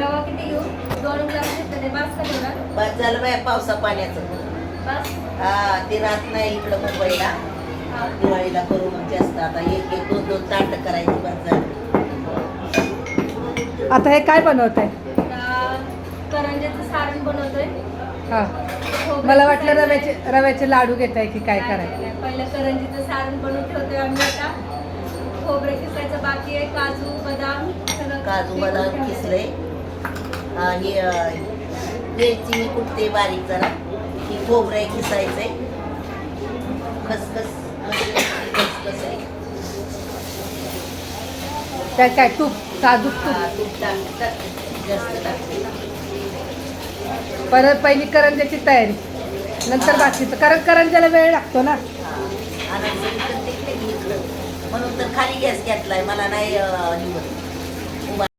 रवा किती घेऊ? दोन ग्लास घेतले बास का तेवढा बस झालं बाय पावसा पाण्याचं. बास? हा ते राहत नाही इकडं मुंबईला. हा. दिवाळीला करून जास्त. आता एक एक दोन दोन ताट करायची बस झालं. आता हे काय बनवत आहे आता करंजाचं सारण बनवतोय. हा. खोबरं मला वाटलं. रव्याचे रव्याचे लाडू घेत आहे की काय नाही, करायचं? नाही. पहिलं करंजीचं सारण बनवून ठेवतोय आम्ही आता. खोबरे किसायचं बाकी आहे काजू बदाम सगळं काजू बदाम. किसले. आणि अं, वेलची मी कुठते बारीक जरा. ही खोबरे किसायचे खसखस. खसखस आहे. त्यात काय तूप? साजूक हा, तूप? तूप टाक जास्त टाकते परत पहिली करंजाची तयारी. नंतर बाकीचं. कारण करंजाला वेळ लागतो ना. हा. आणि तिकडे म्हणून तर खाली गॅस घेतलाय. मला नाही अं,